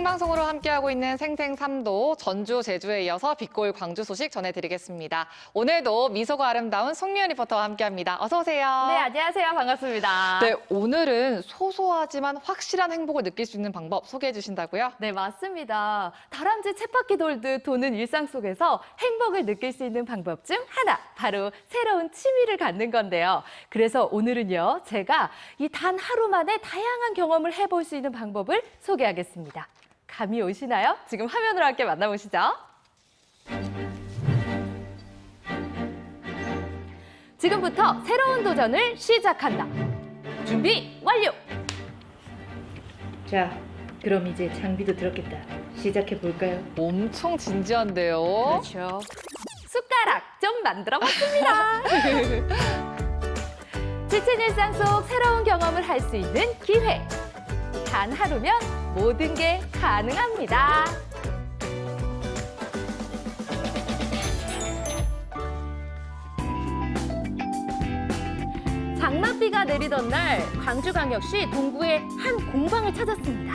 생방송으로 함께하고 있는 생생삼도 전주, 제주에 이어서 빛골 광주 소식 전해드리겠습니다. 오늘도 미소가 아름다운 송미연 리포터와 함께합니다. 어서 오세요. 네, 안녕하세요. 반갑습니다. 네, 오늘은 소소하지만 확실한 행복을 느낄 수 있는 방법 소개해 주신다고요? 네, 맞습니다. 다람쥐 쳇바퀴 돌듯 도는 일상 속에서 행복을 느낄 수 있는 방법 중 하나, 바로 새로운 취미를 갖는 건데요. 그래서 오늘은요, 제가 이 단 하루 만에 다양한 경험을 해볼 수 있는 방법을 소개하겠습니다. 감이 오시나요? 지금 화면으로 함께 만나보시죠. 지금부터 새로운 도전을 시작한다. 준비 완료! 자, 그럼 이제 장비도 들었겠다. 시작해 볼까요? 엄청 진지한데요. 그렇죠. 숟가락 좀 만들어 봤습니다. 지친 일상 속 새로운 경험을 할 수 있는 기회. 단 하루면 모든 게 가능합니다. 장맛비가 내리던 날 광주광역시 동구의 한 공방을 찾았습니다.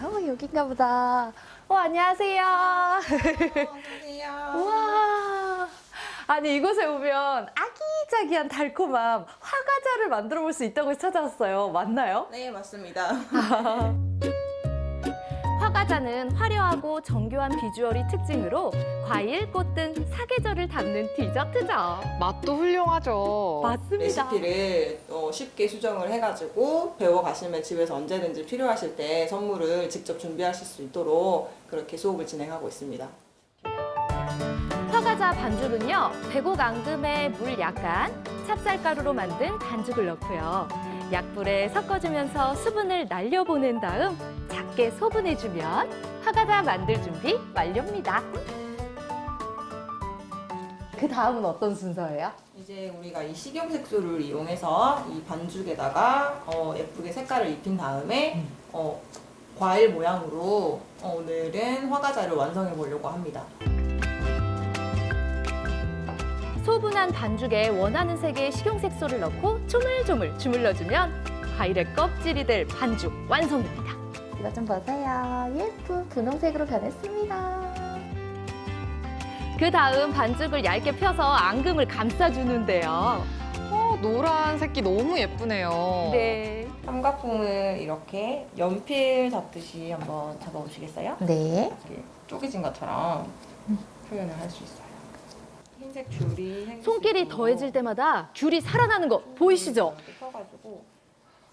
아, 어, 여긴가 보다. 어, 안녕하세요. 우와. 아니, 이곳에 오면 아기자기한 달콤함, 화과자를 만들어 볼 수 있다고 해서 찾아왔어요. 맞나요? 네, 맞습니다. 화과자는 화려하고 정교한 비주얼이 특징으로 과일, 꽃 등 사계절을 담는 디저트죠. 맛도 훌륭하죠. 맞습니다. 레시피를 어, 쉽게 수정을 해가지고 배워가시면 집에서 언제든지 필요하실 때 선물을 직접 준비하실 수 있도록 그렇게 수업을 진행하고 있습니다. 화과자 반죽은요, 배곡 앙금에 물 약간, 찹쌀가루로 만든 반죽을 넣고요. 약불에 섞어주면서 수분을 날려보낸 다음 작게 소분해주면 화과자 만들 준비 완료입니다. 그 다음은 어떤 순서예요? 이제 우리가 이 식용색소를 이용해서 이 반죽에다가 어, 예쁘게 색깔을 입힌 다음에 어, 과일 모양으로 어, 오늘은 화과자를 완성해 보려고 합니다. 소분한 반죽에 원하는 색의 식용색소를 넣고 조물조물 주물러주면 과일의 껍질이 될 반죽 완성입니다. 이거 좀 보세요. 예쁜 분홍색으로 변했습니다. 그 다음 반죽을 얇게 펴서 앙금을 감싸주는데요. 어, 노란 색이 너무 예쁘네요. 네. 삼각형을 이렇게 연필 잡듯이 한번 잡아보시겠어요? 네. 이렇게 쪼개진 것처럼 표현을 할 수 있어요. 흰색 줄이 생길 손길이 더해질 때마다 귤이 살아나는 거 보이시죠? 이렇게 펴가지고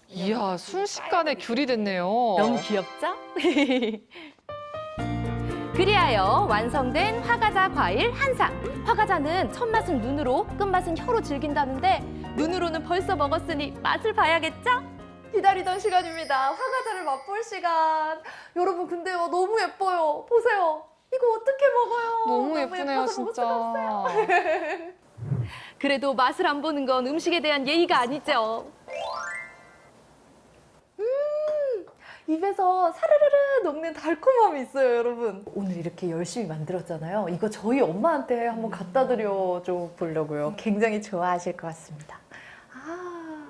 이야, 순식간에 귤이 됐네요. 너무 귀엽죠? 그리하여 완성된 화과자 과일 한 상. 화과자는 첫 맛은 눈으로, 끝맛은 혀로 즐긴다는데 눈으로는 벌써 먹었으니 맛을 봐야겠죠? 기다리던 시간입니다. 화과자를 맛볼 시간. 여러분 근데요 너무 예뻐요. 보세요. 이거 어떻게 먹어요? 너무 예쁘네요, 예뻐서 없어요. 진짜. 그래도 맛을 안 보는 건 음식에 대한 예의가 아니죠. 음, 입에서 사르르르 녹는 달콤함이 있어요, 여러분. 오늘 이렇게 열심히 만들었잖아요. 이거 저희 엄마한테 한번 갖다 드려 줘 보려고요. 굉장히 좋아하실 것 같습니다. 아.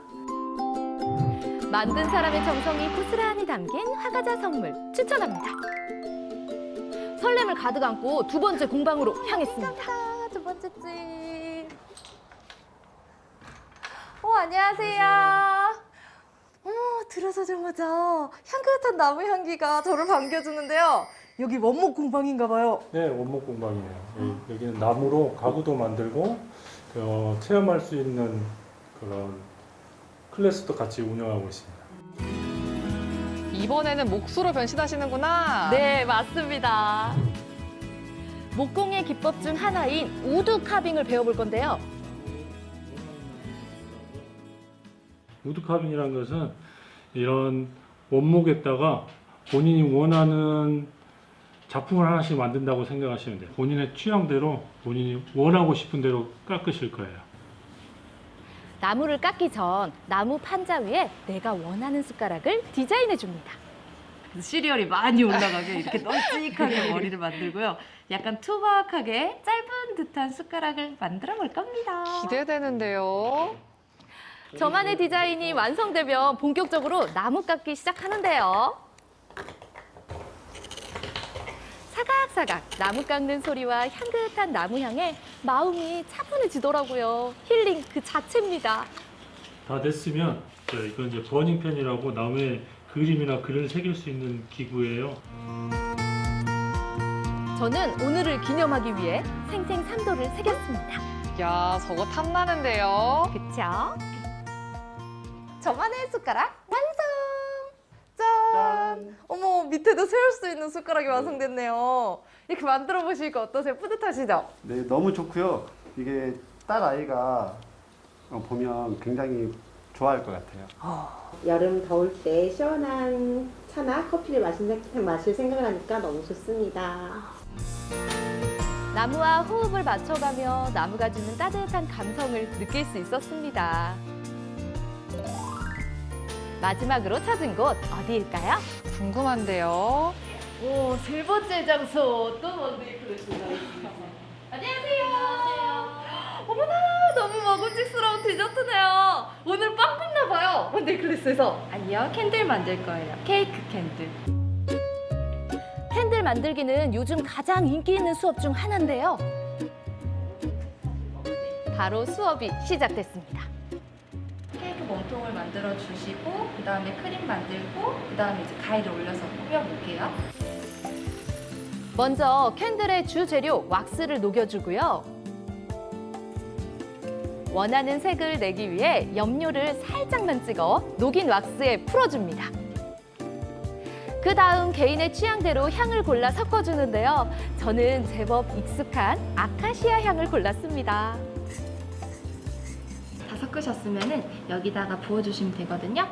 만든 사람의 정성이 고스란히 담긴 화과자 선물 추천합니다. 설렘을 가득 안고 두 번째 공방으로 향했습니다. 두 번째 집. 어, 안녕하세요. 어, 들어서자마자 향긋한 나무 향기가 저를 반겨주는데요. 여기 원목 공방인가 봐요. 네, 원목 공방이에요. 여기- 여기는 나무로 가구도 만들고 어, 체험할 수 있는 그런 클래스도 같이 운영하고 있습니다. 이번에는 목수로 변신하시는구나. 네, 맞습니다. 목공의 기법 중 하나인 우드 카빙을 배워볼 건데요. 우드카빈이라는 것은 이런 원목에다가 본인이 원하는 작품을 하나씩 만든다고 생각하시면 돼요. 본인의 취향대로 본인이 원하고 싶은 대로 깎으실 거예요. 나무를 깎기 전 나무 판자 위에 내가 원하는 숟가락을 디자인해 줍니다. 시리얼이 많이 올라가게 이렇게 널찍하게 머리를 만들고요. 약간 투박하게 짧은 듯한 숟가락을 만들어 볼 겁니다. 기대되는데요. 저만의 디자인이 완성되면 본격적으로 나무 깎기 시작하는데요. 사각사각 나무 깎는 소리와 향긋한 나무 향에 마음이 차분해지더라고요. 힐링 그 자체입니다. 다 됐으면 자, 이건 이제 버닝펜이라고 나무에 그림이나 글을 새길 수 있는 기구예요. 저는 오늘을 기념하기 위해 생생 삼도를 새겼습니다. 야, 저거 탐나는데요. 그쵸? 저만의 숟가락 완 성! 짠! 어머, 밑에도 세울 수 있는 숟가락이 완성됐네요. 이렇게 만들어 보시니까 어떠세요? 뿌듯하시죠? 네, 너무 좋고요. 이게 딸 아이가 어, 보면 굉장히 좋아할 것 같아요. 여름 더울 때 시원한 차나 커피를 마신, 마실 생각을 하니까 너무 좋습니다. 나무와 호흡을 맞춰가며 나무가 주는 따뜻한 감성을 느낄 수 있었습니다. 마지막으로 찾은 곳 어디일까요? 궁금한데요. 오, 세 번째 장소 또 원데이 클래스가 있습니다. 안녕하세요. 어머나, 너무 먹음직스러운 디저트네요. 오늘 빵 굽나 봐요. 원데이 클래스에서. 아니요, 캔들 만들 거예요. 케이크 캔들. 캔들 만들기는 요즘 가장 인기 있는 수업 중 하나인데요. 바로 수업이 시작됐습니다. 몸통을 만들어 주시고 그 다음에 크림 만들고 그 다음에 이제 가위를 올려서 꾸며볼게요. 먼저 캔들의 주 재료 왁스를 녹여주고요. 원하는 색을 내기 위해 염료를 살짝만 찍어 녹인 왁스에 풀어줍니다. 그 다음 개인의 취향대로 향을 골라 섞어주는데요. 저는 제법 익숙한 아카시아 향을 골랐습니다. 다 섞으셨으면은 여기다가 부어주시면 되거든요.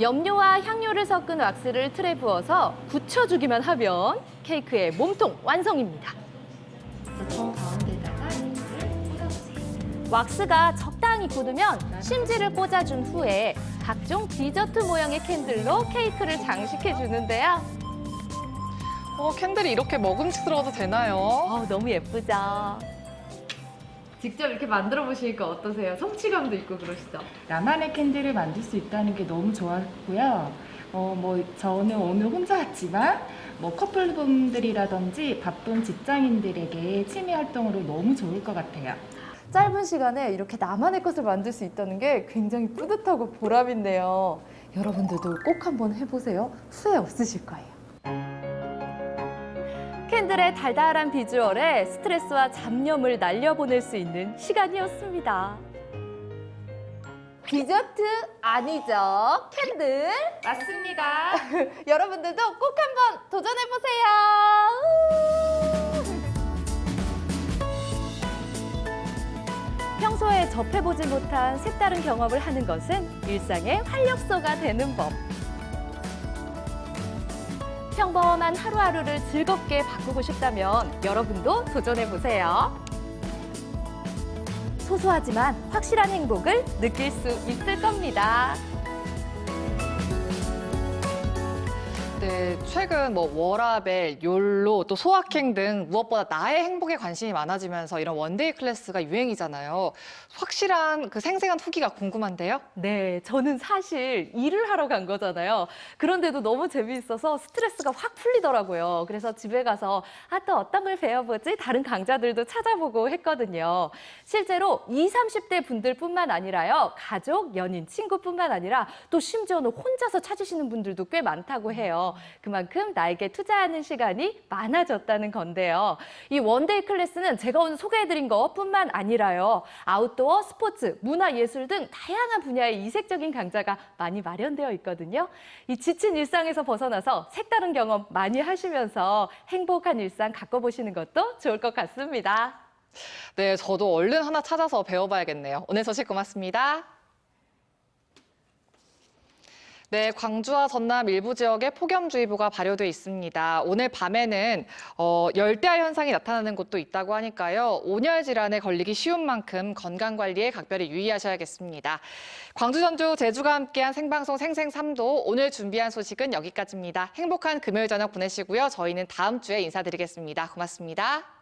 염료와 향료를 섞은 왁스를 틀에 부어서 굳혀주기만 하면 케이크의 몸통 완성입니다. 가운데다가. 왁스가 적당히 굳으면 심지를 꽂아준 후에 각종 디저트 모양의 캔들로 케이크를 장식해 주는데요. 어, 캔들이 이렇게 먹음직스러워도 되나요? 어, 너무 예쁘죠? 직접 이렇게 만들어 보시니까 어떠세요? 성취감도 있고 그러시죠? 나만의 캔들을 만들 수 있다는 게 너무 좋았고요. 어, 뭐, 저는 오늘 혼자 왔지만, 뭐, 커플분들이라든지 바쁜 직장인들에게 취미 활동으로 너무 좋을 것 같아요. 짧은 시간에 이렇게 나만의 것을 만들 수 있다는 게 굉장히 뿌듯하고 보람인데요. 여러분들도 꼭 한번 해보세요. 후회 없으실 거예요. 캔들의 달달한 비주얼에 스트레스와 잡념을 날려보낼 수 있는 시간이었습니다. 디저트 아니죠? 캔들. 맞습니다. 여러분들도 꼭 한번 도전해보세요. 평소에 접해보지 못한 색다른 경험을 하는 것은 일상의 활력소가 되는 법. 평범한 하루하루를 즐겁게 바꾸고 싶다면 여러분도 도전해보세요. 소소하지만 확실한 행복을 느낄 수 있을 겁니다. 네, 최근 뭐 워라벨, 욜로, 또 소확행 등 무엇보다 나의 행복에 관심이 많아지면서 이런 원데이 클래스가 유행이잖아요. 확실한 그 생생한 후기가 궁금한데요. 네, 저는 사실 일을 하러 간 거잖아요. 그런데도 너무 재미있어서 스트레스가 확 풀리더라고요. 그래서 집에 가서 아, 또 어떤 걸 배워보지? 다른 강좌들도 찾아보고 했거든요. 실제로 20, 30대 분들뿐만 아니라요. 가족, 연인, 친구뿐만 아니라 또 심지어는 혼자서 찾으시는 분들도 꽤 많다고 해요. 그만큼 나에게 투자하는 시간이 많아졌다는 건데요. 이 원데이 클래스는 제가 오늘 소개해드린 것뿐만 아니라요. 아웃도어, 스포츠, 문화, 예술 등 다양한 분야의 이색적인 강좌가 많이 마련되어 있거든요. 이 지친 일상에서 벗어나서 색다른 경험 많이 하시면서 행복한 일상 가꿔보시는 것도 좋을 것 같습니다. 네, 저도 얼른 하나 찾아서 배워봐야겠네요. 오늘 소식 고맙습니다. 네, 광주와 전남 일부 지역에 폭염주의보가 발효돼 있습니다. 오늘 밤에는 어, 열대야 현상이 나타나는 곳도 있다고 하니까요. 온열 질환에 걸리기 쉬운 만큼 건강 관리에 각별히 유의하셔야겠습니다. 광주, 전주, 제주가 함께한 생방송 생생 3도 오늘 준비한 소식은 여기까지입니다. 행복한 금요일 저녁 보내시고요. 저희는 다음 주에 인사드리겠습니다. 고맙습니다.